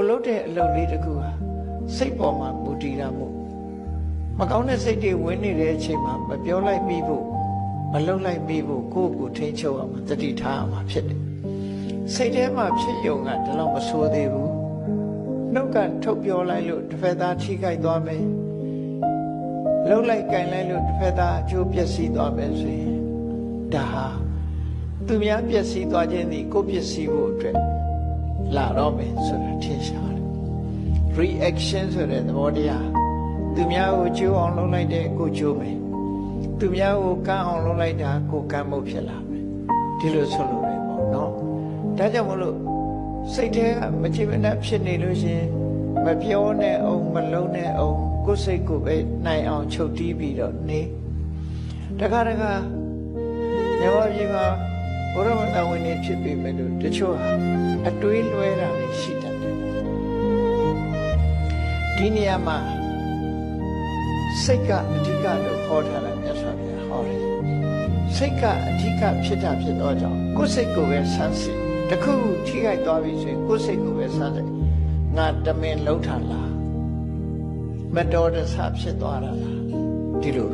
ကိုလုပ်တဲ့အလုပ်လေးတစ်ခုဟာစိတ်ပေါ်မှာမူတည်တာမို့မကောင်းတဲ့စိတ်တွေဝင်နေတဲ့အချိန်မှာမပြောလိုက်မိဖို့မလုပ်လိုက်မိဖို့ကိုယ့်ကိုယ်ထိန်းချုပ်အောင်တတိထားအောင်ဖြစ်တယ်စိတ်ထဲမှာဖြစ်ယုံကဒီလောက်မဆိုးသေးဘူးနှုတ်ကထုတ်ပြောလိုက်လို့တစ်ဖက်သားထိခိုက်သွားမယ်လှုပ်လိုက်ကင်လိုက်လို့တစ်ဖက်သားအကျိုးပျက်စီးသွားမယ်ဆိုရင်ဒါဟာသူများပျက်စီးသွားခြင်းဒီကိုယ်ပျက်စီးဖို့အတွက် လာတော့မယ်ဆိုတာထင်ရှားတယ် reaction ဆိုတဲ့သဘောတရားသူများကိုကျိုးအောင်လုပ်လိုက်တဲ့ကိုကျိုးမယ်သူများကိုကမ်းအောင်လုပ်လိုက်တာကိုကမ်းဖို့ဖြစ်လာမယ်ဒီလိုဆိုလို့ရတယ်ပေါ့နော်ဒါကြောင့်မလို့စိတ်ထဲကမချစ်မနှက်ဖြစ်နေလို့ရှရင်မပြောနဲ့အောင်မလုံးနဲ့အောင်ကိုယ်စိတ်ကိုပဲနိုင်အောင်ချုပ်တီးပြီးတော့နေတခါတခါညမကြီးမှာ ဘုရားမတော်ဝင်နေဖြစ်ပေမဲ့လို့တချို့ဟာအတွေးလွဲတာတွေရှိတတ်တယ်ဒီနေရာမှာစိတ်ကအဓိကလို့ခေါ်ထားတာမြတ်စွာဘုရားဟောတယ်စိတ်ကအဓိကဖြစ်တာဖြစ်တော့ကြောင့်ကိုယ်စိတ်ကိုပဲဆန်းစစ်တခုခုထိခိုက်သွားပြီဆိုရင်ကိုယ်စိတ်ကိုပဲဆန်းစစ်ငါတမင်လှုပ်ထားလားမတော်တဆဖြစ်သွားတာလားဒီလို